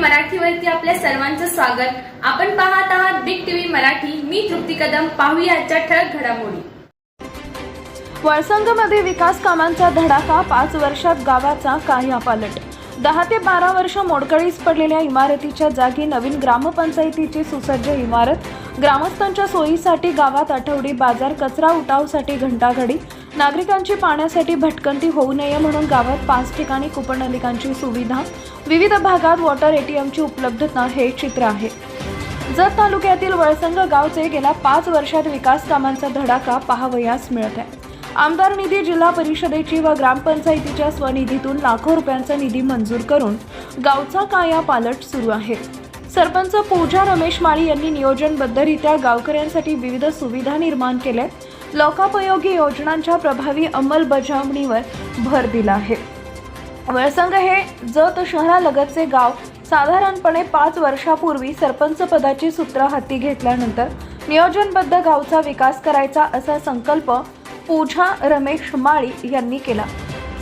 मराठीवरती आपल्या सर्वांचं स्वागत. आपण पाहत आहात बिग टीव्ही मराठी. मी तृप्ती कदम. पाहूया ठळक घडामोडी. वळसंगमध्ये विकास कामांचा धडाका पाच वर्षात गावाचा कायापालट दहा ते बारा वर्ष मोडकळीस पडलेल्या इमारतीच्या जागी नवीन ग्रामपंचायतीची सुसज्ज इमारत. ग्रामस्थांच्या सोयीसाठी गावात आठवडी बाजार कचरा उठावसाठी घंटाघडी नागरिकांची पाण्यासाठी भटकंती होऊ नये म्हणून गावात पाच ठिकाणी कुपनलिकांची सुविधा विविध भागात वॉटर एटीएमची उपलब्धता हे चित्र आहे. जत तालुक्यातील वळसंग गावचे गेल्या पाच वर्षात विकास कामांचा धडाका पाहावयास मिळत आहे. आमदार निधी जिल्हा परिषदेची व ग्रामपंचायतीच्या स्वनिधीतून लाखो रुपयांचा निधी मंजूर करून गावचा काया पालट सुरू आहे. सरपंच पूजा रमेश माळी यांनी नियोजनबद्धरित्या गावकऱ्यांसाठी विविध सुविधा निर्माण केल्या लोकोपयोगी योजनांच्या प्रभावी अंमलबजावणीवर भर दिला आहे. वळसंग हे जत शहरालगतचे गाव साधारणपणे पाच वर्षापूर्वी सरपंच पदाची सूत्र हाती घेतल्यानंतर नियोजनबद्ध गावचा विकास करायचा असा संकल्प पूजा रमेश माळी यांनी केला.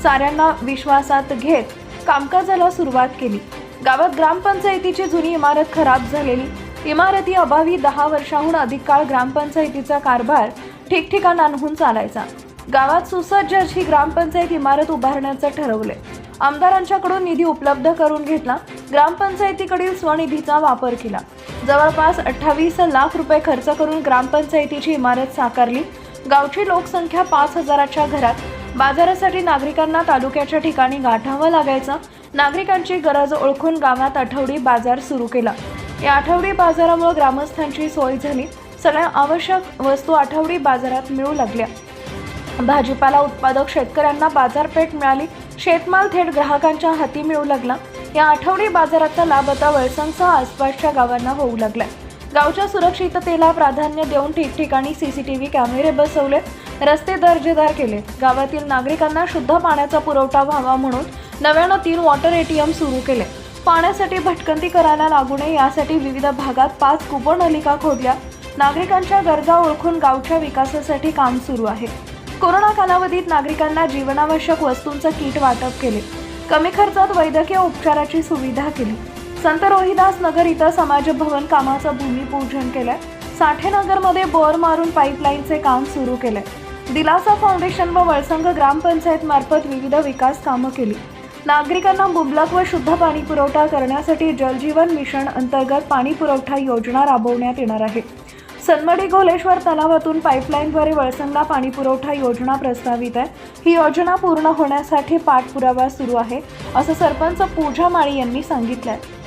साऱ्यांना विश्वासात घेत कामकाजाला सुरुवात केली. गावात ग्रामपंचायतीची जुनी इमारत खराब झालेली. इमारती अभावी दहा वर्षाहून अधिक काळ ग्रामपंचायतीचा कारभार ठिकठिकाणांहून चालायचा. गावात सुसज्ज अशी ग्रामपंचायत इमारत उभारण्याचं ठरवले आमदारांच्याकडून निधी उपलब्ध करून घेतला. ग्रामपंचायतीकडील स्वनिधीचा वापर केला. जवळपास अठ्ठावीस लाख रुपये खर्च करून ग्रामपंचायतीची इमारत साकारली. गावची लोकसंख्या पाच हजाराच्या घरात. बाजारासाठी नागरिकांना तालुक्याच्या ठिकाणी गाठावं लागायचं. नागरिकांची गरज ओळखून गावात आठवडी बाजार सुरू केला. या आठवडी बाजारामुळे ग्रामस्थांची सोय झाली. सगळ्या आवश्यक वस्तू आठवडी बाजारात मिळू लागल्या. भाजीपाला उत्पादक शेतकऱ्यांना बाजारपेठ मिळाली शेतमाल थेट ग्राहकांच्या हाती मिळू लागला. या आठवडी बाजाराचा लाभ आता वळसंगसह आसपासच्या गावांना होऊ लागला. गावच्या सुरक्षिततेला प्राधान्य देऊन ठिकठिकाणी सी सी टी व्ही कॅमेरे बसवले रस्ते दर्जेदार केले. गावातील नागरिकांना शुद्ध पाण्याचा पुरवठा व्हावा म्हणून नव्यानं तीन वॉटर एटीएम सुरू केले. पाण्यासाठी भटकंती करायला लागू नये यासाठी विविध भागात पाच कुपनलिका खोदल्या. नागरिकांच्या गरजा ओळखून गावच्या विकासासाठी काम सुरू आहे. कोरोना कालावधीत नागरिकांना जीवनावश्यक वस्तूंचं किट वाटप केले. कमी खर्चात वैद्यकीय उपचाराची सुविधा केली. संत रोहिदास नगर इथं समाज भवन कामाचं भूमिपूजन केलंय. साठेनगरमध्ये बोर मारून पाईपलाईनचे काम सुरू केलंय. दिलासा फाउंडेशन व वळसंग ग्रामपंचायत मार्फत विविध विकास कामं केली. नागरिकांना मुबलक व शुद्ध पाणी पुरवठा करण्यासाठी जलजीवन मिशन अंतर्गत पाणी पुरवठा योजना राबवण्यात येणार आहे. सनमडी गोलेश्वर तलावातून पाईपलाईनद्वारे वळसंगला पाणी पुरवठा योजना प्रस्तावित आहे. ही योजना पूर्ण होण्यासाठी पाठपुरावा सुरू आहे असं सरपंच पूजा माळी यांनी सांगितलं आहे